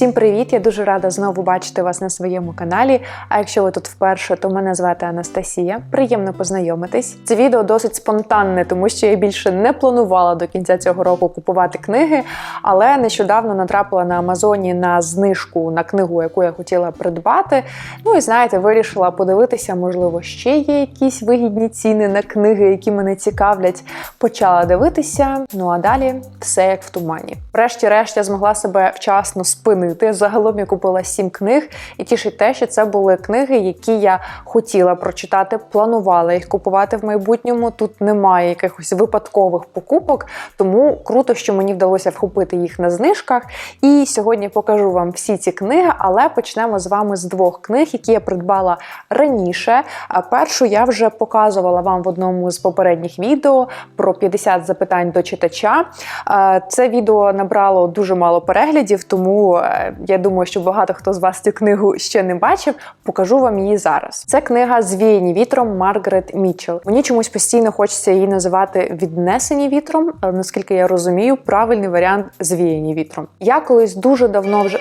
Всім привіт! Я дуже рада знову бачити вас на своєму каналі. А якщо ви тут вперше, то мене звати Анастасія. Приємно познайомитись. Це відео досить спонтанне, тому що я більше не планувала до кінця цього року купувати книги, але нещодавно натрапила на Амазоні на знижку на книгу, яку я хотіла придбати. Ну і знаєте, вирішила подивитися, можливо, ще є якісь вигідні ціни на книги, які мене цікавлять. Почала дивитися. Ну а далі все як в тумані. Врешті-решт я змогла себе вчасно спинити. Загалом я купила сім книг, і тішить те, що це були книги, які я хотіла прочитати, планувала їх купувати в майбутньому. Тут немає якихось випадкових покупок, тому круто, що мені вдалося вхопити їх на знижках. І сьогодні покажу вам всі ці книги, але почнемо з вами з двох книг, які я придбала раніше. А першу я вже показувала вам в одному з попередніх відео про 50 запитань до читача. Е, Це відео набрало дуже мало переглядів, тому е, я думаю, що багато хто з вас цю книгу ще не бачив. Покажу вам її зараз. Це книга Звіяні вітром Маргарет Мічел. Мені чомусь постійно хочеться її називати віднесені вітром, але наскільки я розумію, правильний варіант звіяні вітром. Я колись дуже давно вже.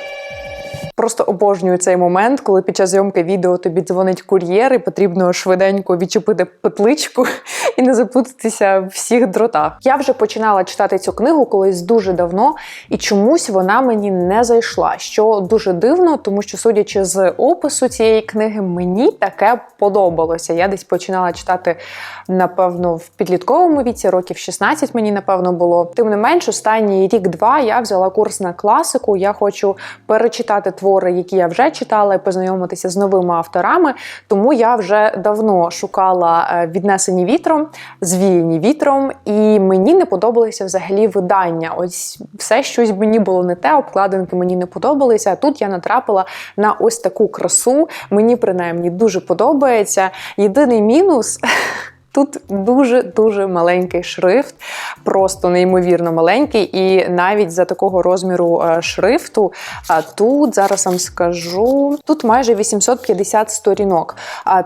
Просто обожнюю цей момент, коли під час зйомки відео тобі дзвонить кур'єр, і потрібно швиденько відчепити петличку і не запутатися в всіх дротах. Я вже починала читати цю книгу колись дуже давно, і чомусь вона мені не зайшла. Що дуже дивно, тому що, судячи з опису цієї книги, мені таке подобалося. Я десь починала читати, напевно, в підлітковому віці, років 16 мені напевно було. Тим не менш, останній рік-два я взяла курс на класику. Я хочу перечитати твори, які я вже читала, і познайомитися з новими авторами. Тому я вже давно шукала е, віднесені вітром, звіяні вітром, і мені не подобалися взагалі видання. Ось все щось мені було не те, обкладинки мені не подобалися. А тут я натрапила на ось таку красу. Мені принаймні дуже подобається. Єдиний мінус. Тут дуже-дуже маленький шрифт, просто неймовірно маленький, і навіть за такого розміру е, шрифту а тут зараз вам скажу тут майже 850 сторінок.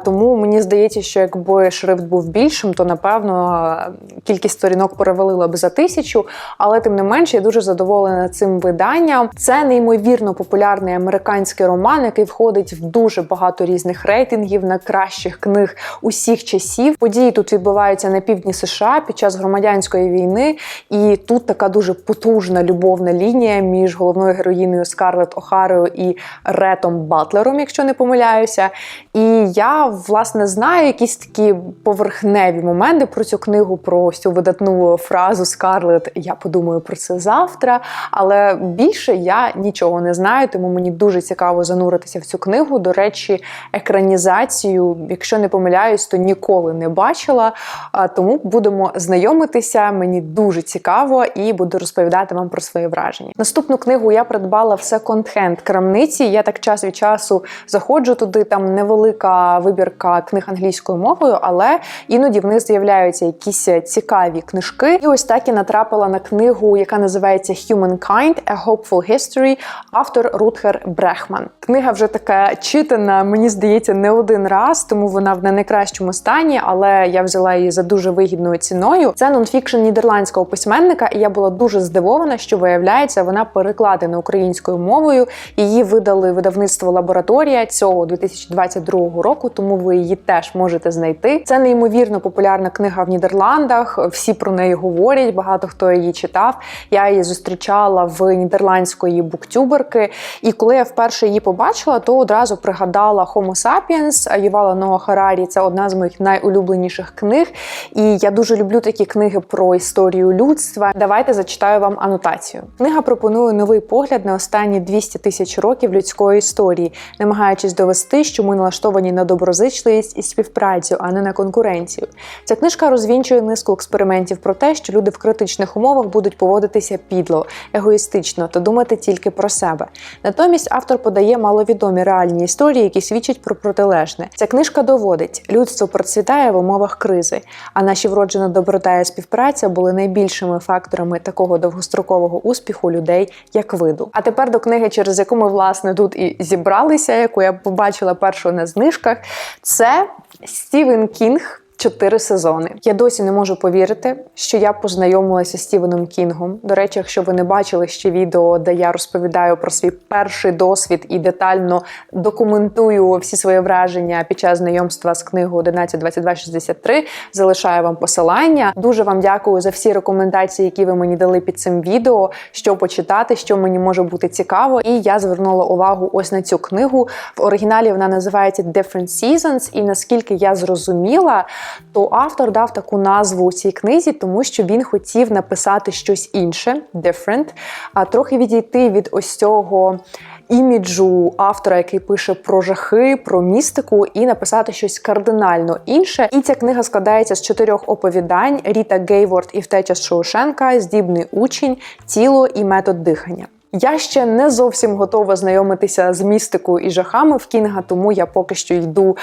Тому мені здається, що якби шрифт був більшим, то напевно е, кількість сторінок перевалила б за тисячу. Але тим не менше, я дуже задоволена цим виданням. Це неймовірно популярний американський роман, який входить в дуже багато різних рейтингів на кращих книг усіх часів. Події тут відбуваються на півдні США під час громадянської війни, і тут така дуже потужна любовна лінія між головною героїною Скарлетт Охарою і Ретом Батлером, якщо не помиляюся. І я власне знаю якісь такі поверхневі моменти про цю книгу, про цю видатну фразу Скарлетт Я подумаю про це завтра. Але більше я нічого не знаю, тому мені дуже цікаво зануритися в цю книгу. До речі, екранізацію, якщо не помиляюсь, то ніколи не бачила. Тому будемо знайомитися. Мені дуже цікаво і буду розповідати вам про свої враження. Наступну книгу я придбала в секонд-хенд крамниці. Я так час від часу заходжу туди. Там невелика вибірка книг англійською мовою, але іноді в них з'являються якісь цікаві книжки. І ось так я натрапила на книгу, яка називається Humankind – A Hopeful History, автор Рутгер Брехман. Книга вже така читана, мені здається, не один раз, тому вона в не найкращому стані, але я взяла її за дуже вигідною ціною. Це нонфікшн нідерландського письменника, і я була дуже здивована, що виявляється, вона перекладена українською мовою. Її видали видавництво лабораторія цього 2022 року, тому ви її теж можете знайти. Це неймовірно популярна книга в Нідерландах. Всі про неї говорять. Багато хто її читав. Я її зустрічала в нідерландської буктюберки. І коли я вперше її побачила, то одразу пригадала Homo sapiens Ювала Ноа Харарі. Це одна з моїх найулюбленіших книг. І я дуже люблю такі книги про історію людства. Давайте зачитаю вам анотацію. Книга пропонує новий погляд на останні 200 тисяч років людської історії, намагаючись довести, що ми налаштовані на доброзичливість і співпрацю, а не на конкуренцію. Ця книжка розвінчує низку експериментів про те, що люди в критичних умовах будуть поводитися підло, егоїстично та думати тільки про себе. Натомість автор подає маловідомі реальні історії, які свідчать про протилежне. Ця книжка доводить, людство процвітає в умовах кризи, а наші вроджена доброта і співпраця були найбільшими факторами такого довгострокового успіху людей як виду. А тепер до книги, через яку ми власне тут і зібралися, яку я побачила першу на знижках, це Стівен Кінг. Чотири сезони. Я досі не можу повірити, що я познайомилася з Стівеном Кінгом. До речі, якщо ви не бачили ще відео, де я розповідаю про свій перший досвід і детально документую всі свої враження під час знайомства з книгою 11.22.63, залишаю вам посилання. Дуже вам дякую за всі рекомендації, які ви мені дали під цим відео, що почитати, що мені може бути цікаво. І я звернула увагу ось на цю книгу. В оригіналі вона називається Different Seasons, і наскільки я зрозуміла, то автор дав таку назву цій книзі, тому що він хотів написати щось інше, different, а трохи відійти від ось цього. Іміджу автора, який пише про жахи, про містику, і написати щось кардинально інше. І ця книга складається з чотирьох оповідань: Ріта Гейворд і втеча з Шоушенка, здібний учень, тіло і метод дихання. Я ще не зовсім готова знайомитися з містикою і жахами в Кінга, тому я поки що йду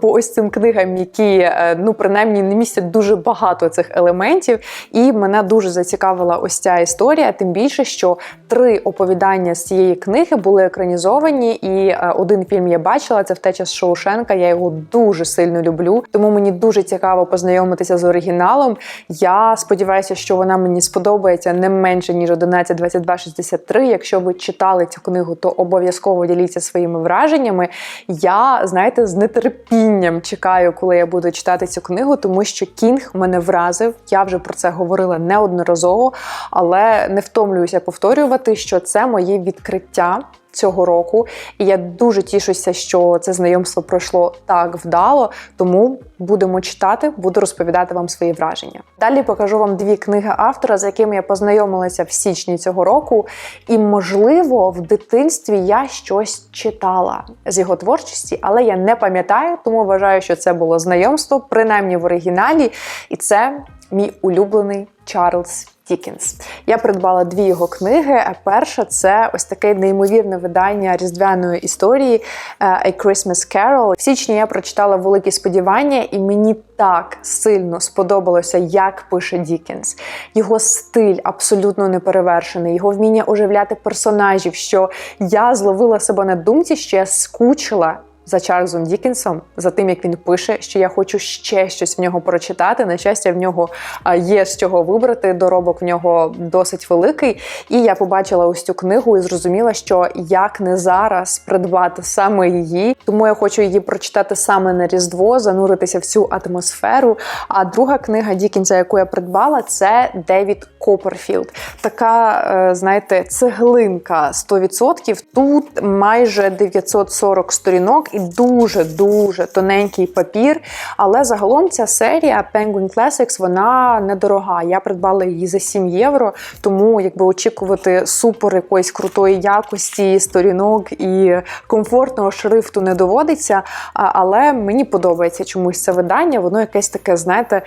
по ось цим книгам, які е, ну принаймні не містять дуже багато цих елементів. І мене дуже зацікавила ось ця історія. Тим більше, що три оповідання з цієї книги були екранізовані, і е, один фільм я бачила це втеча з Шоушенка. Я його дуже сильно люблю, тому мені дуже цікаво познайомитися з оригіналом. Я сподіваюся, що вона мені сподобається не менше ніж 11.22.63. Якщо ви читали цю книгу, то обов'язково діліться своїми враженнями. Я, знаєте, з нетерпінням чекаю, коли я буду читати цю книгу, тому що Кінг мене вразив. Я вже про це говорила неодноразово, але не втомлююся повторювати, що це моє відкриття цього року. І я дуже тішуся, що це знайомство пройшло так вдало. Тому будемо читати, буду розповідати вам свої враження. Далі покажу вам дві книги автора, з якими я познайомилася в січні цього року. І, можливо, в дитинстві я щось читала з його творчості, але я не пам'ятаю, тому вважаю, що це було знайомство, принаймні в оригіналі. І це мій улюблений Чарльз Дікінс. Я придбала дві його книги. Перша це ось таке неймовірне видання різдвяної історії е, A Christmas Carol. В січні я прочитала великі сподівання, і мені так сильно сподобалося, як пише Дікінс. Його стиль абсолютно неперевершений, його вміння оживляти персонажів. Що я зловила себе на думці, що я скучила за Чарльзом Дікінсом, за тим, як він пише, що я хочу ще щось в нього прочитати. На щастя, в нього є з чого вибрати. Доробок в нього досить великий. І я побачила ось цю книгу і зрозуміла, що як не зараз придбати саме її. Тому я хочу її прочитати саме на Різдво, зануритися в цю атмосферу. А друга книга Дікінса, яку я придбала, це Девід Копперфілд. Така, е, знаєте, цеглинка 100%. Тут майже 940 сторінок і дуже-дуже тоненький папір. Але загалом ця серія Penguin Classics, вона недорога. Я придбала її за 7 євро, тому якби очікувати супер якоїсь крутої якості, сторінок і комфортного шрифту не доводиться. Але мені подобається чомусь це видання, воно якесь таке, знаєте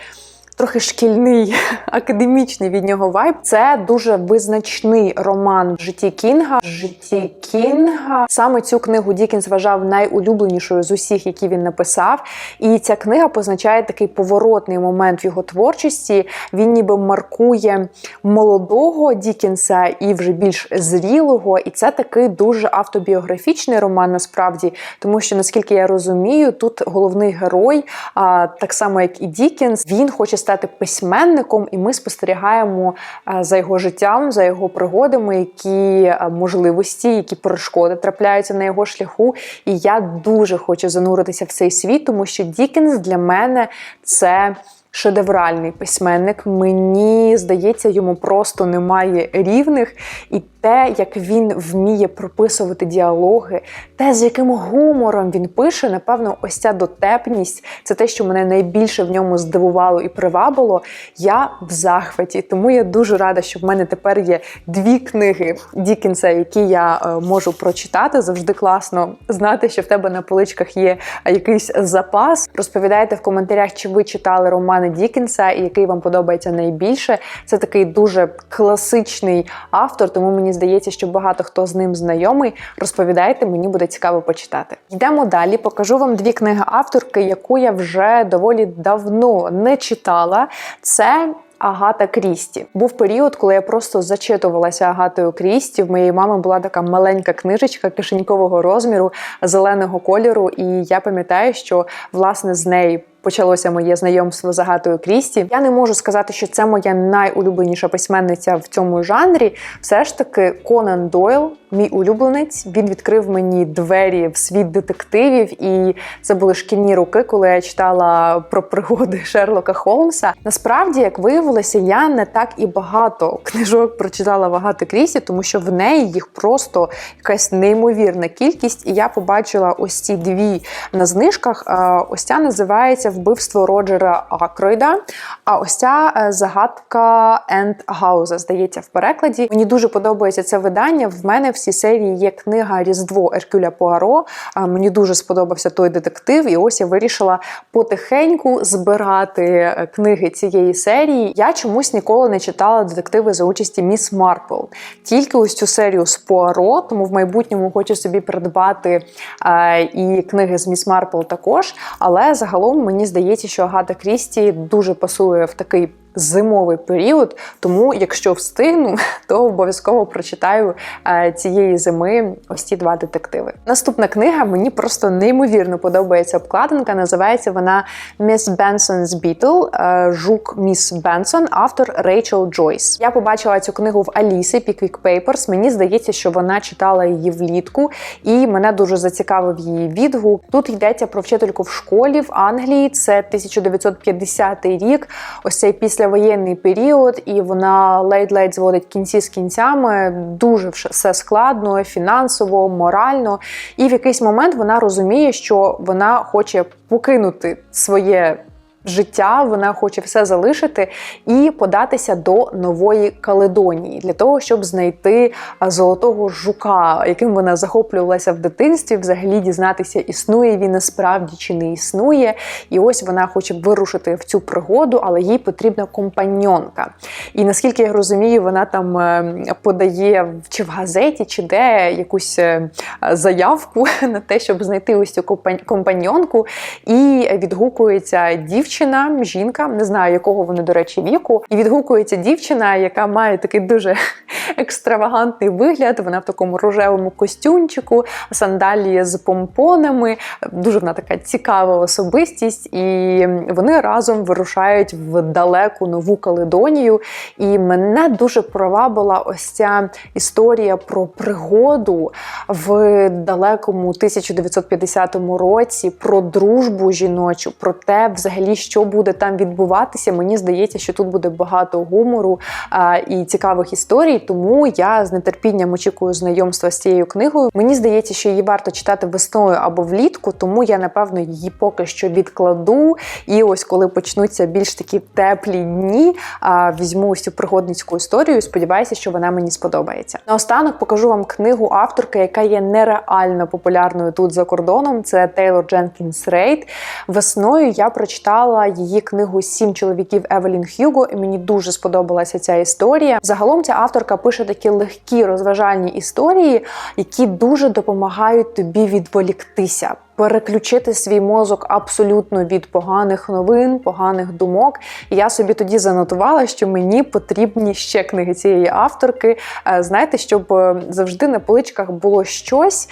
трохи шкільний академічний від нього вайб. Це дуже визначний роман в житті Кінга. В житті Кінга саме цю книгу Дікінс вважав найулюбленішою з усіх, які він написав. І ця книга позначає такий поворотний момент в його творчості. Він ніби маркує молодого Дікінса і вже більш зрілого. І це такий дуже автобіографічний роман, насправді, тому що наскільки я розумію, тут головний герой, так само як і Дікінс, він хоче стати стати письменником, і ми спостерігаємо е, за його життям, за його пригодами, які е, можливості, які перешкоди трапляються на його шляху. І я дуже хочу зануритися в цей світ, тому що Дікенс для мене це. Шедевральний письменник, мені здається, йому просто немає рівних, і те, як він вміє прописувати діалоги, те, з яким гумором він пише, напевно, ось ця дотепність це те, що мене найбільше в ньому здивувало і привабило. Я в захваті, тому я дуже рада, що в мене тепер є дві книги Дікінса, які я е, можу прочитати. Завжди класно знати, що в тебе на поличках є якийсь запас. Розповідайте в коментарях, чи ви читали романи Дікінса і який вам подобається найбільше. Це такий дуже класичний автор, тому мені мені здається, що багато хто з ним знайомий. Розповідайте, мені буде цікаво почитати. Йдемо далі. Покажу вам дві книги авторки, яку я вже доволі давно не читала. Це Агата Крісті. Був період, коли я просто зачитувалася Агатою Крісті. В моєї мами була така маленька книжечка кишенькового розміру, зеленого кольору. І я пам'ятаю, що власне з неї почалося моє знайомство з Агатою Крісті. Я не можу сказати, що це моя найулюбленіша письменниця в цьому жанрі. Все ж таки, Конан Дойл, мій улюбленець, він відкрив мені двері в світ детективів, і це були шкільні роки, коли я читала про пригоди Шерлока Холмса. Насправді, як виявилося, я не так і багато книжок прочитала в Агати Крісті, тому що в неї їх просто якась неймовірна кількість. І я побачила ось ці дві на знижках. Ось ця називається Вбивство Роджера Акройда. А ось ця е, загадка Ендгауза, здається, в перекладі. Мені дуже подобається це видання. В мене всі серії є книга Різдво Еркюля Пуаро. Мені дуже сподобався той детектив, і ось я вирішила потихеньку збирати е, книги цієї серії. Я чомусь ніколи не читала детективи за участі Міс Марпл. Тільки ось цю серію з Пуаро, тому в майбутньому хочу собі придбати е, і книги з Міс Марпл також. Але загалом мені здається, що Агата Крісті дуже пасує в такий зимовий період. Тому, якщо встигну, то обов'язково прочитаю е, цієї зими ось ці два детективи. Наступна книга мені просто неймовірно подобається обкладинка. Називається вона Miss Benson's Beetle, е, Жук Міс Бенсон, автор Рейчел Джойс. Я побачила цю книгу в Аліси Pickwick Papers. Мені здається, що вона читала її влітку, і мене дуже зацікавив її відгук. Тут йдеться про вчительку в школі в Англії. Це 1950 рік. Ось цей після післявоєнний період, і вона ледь-ледь зводить кінці з кінцями. Дуже все складно, фінансово, морально. І в якийсь момент вона розуміє, що вона хоче покинути своє життя, вона хоче все залишити і податися до нової Каледонії для того, щоб знайти золотого жука, яким вона захоплювалася в дитинстві, взагалі дізнатися, існує він насправді чи не існує. І ось вона хоче вирушити в цю пригоду, але їй потрібна компаньонка. І наскільки я розумію, вона там е, подає чи в газеті, чи де якусь е, заявку на те, щоб знайти ось цю компаньонку, і відгукується дівчина дівчина, жінка, не знаю, якого вони, до речі, віку, і відгукується дівчина, яка має такий дуже екстравагантний вигляд. Вона в такому рожевому костюмчику, сандалії з помпонами. Дуже вона така цікава особистість, і вони разом вирушають в далеку нову Каледонію. І мене дуже провабила ось ця історія про пригоду в далекому 1950 році, про дружбу жіночу, про те, взагалі, що буде там відбуватися. Мені здається, що тут буде багато гумору а, і цікавих історій. Тому я з нетерпінням очікую знайомства з цією книгою. Мені здається, що її варто читати весною або влітку, тому я напевно її поки що відкладу. І ось коли почнуться більш такі теплі дні, а, візьму ось цю пригодницьку історію. Сподіваюся, що вона мені сподобається. Наостанок покажу вам книгу авторки, яка є нереально популярною тут за кордоном. Це Тейлор Дженкінс Рейд. Весною я прочитала читала її книгу Сім чоловіків Евелін Х'юго, і мені дуже сподобалася ця історія. Загалом ця авторка пише такі легкі розважальні історії, які дуже допомагають тобі відволіктися переключити свій мозок абсолютно від поганих новин, поганих думок. І я собі тоді занотувала, що мені потрібні ще книги цієї авторки. Е, знаєте, щоб е, завжди на поличках було щось,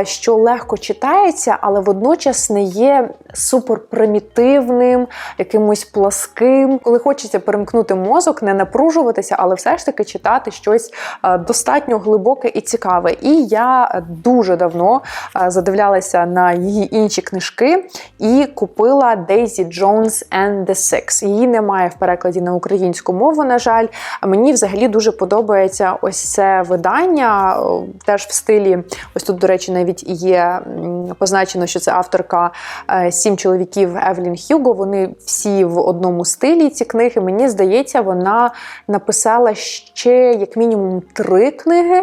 е, що легко читається, але водночас не є суперпримітивним, якимось пласким. Коли хочеться перемкнути мозок, не напружуватися, але все ж таки читати щось достатньо глибоке і цікаве. І я дуже давно задивлялася на її інші книжки і купила Daisy Jones and the Six. Її немає в перекладі на українську мову, на жаль. А мені взагалі дуже подобається ось це видання, теж в стилі. Ось тут, до речі, навіть є позначено, що це авторка е, сім чоловіків Евелін Х'юго. Вони всі в одному стилі ці книги. Мені здається, вона написала ще як мінімум три книги.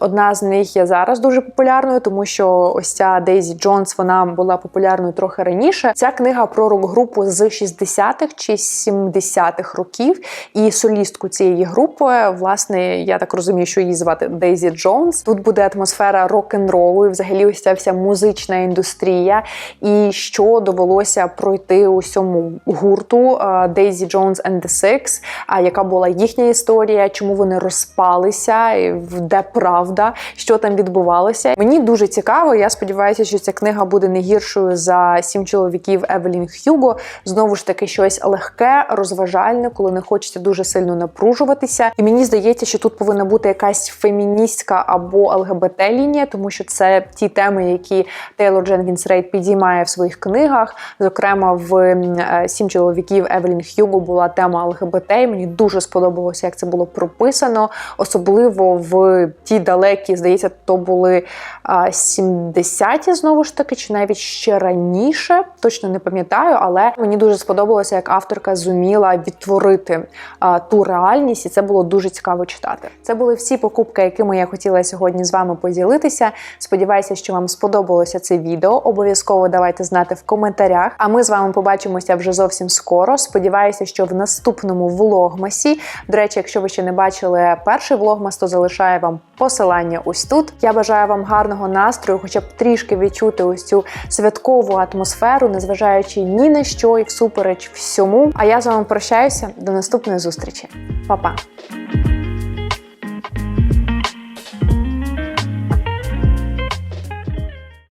Одна з них є зараз дуже популярною, тому що ось ця Дейзі Джонс вона була популярною трохи раніше. Ця книга про рок-групу з 60-х чи 70-х років. І солістку цієї групи, власне, я так розумію, що її звати Дейзі Джонс. Тут буде атмосфера рок-н-ролу, і взагалі ось ця вся змінилася музична індустрія, і що довелося пройти усьому гурту е, Daisy Jones and the Six, а яка була їхня історія, чому вони розпалися, де правда, що там відбувалося. Мені дуже цікаво. Я сподіваюся, що ця книга буде не гіршою за сім чоловіків Евелін Х'юго. Знову ж таки, щось легке, розважальне, коли не хочеться дуже сильно напружуватися. І мені здається, що тут повинна бути якась феміністська або ЛГБТ лінія, тому що це ті теми, які Тейлор Дженкінс Рейд підіймає в своїх книгах. Зокрема, в е, сім чоловіків Евелін Х'юго була тема ЛГБТ. і Мені дуже сподобалося, як це було прописано, особливо в ті далекі, здається, то були а, 70-ті, знову ж таки, чи навіть ще раніше. Точно не пам'ятаю, але мені дуже сподобалося, як авторка зуміла відтворити ту реальність, і це було дуже цікаво читати. Це були всі покупки, якими я хотіла сьогодні з вами поділитися. Сподіваюся, що вам сподобалося це відео. Обов'язково давайте знати в коментарях. А ми з вами побачимося вже зовсім скоро. Сподіваюся, що в наступному влогмасі. До речі, якщо ви ще не бачили перший влогмас, то залишаю вам посилання ось тут. Я бажаю вам гарного настрою, хоча б трішки відчути ось цю святкову атмосферу, незважаючи ні на що і всупереч всьому. А я з вами прощаюся до наступної зустрічі. Па-па!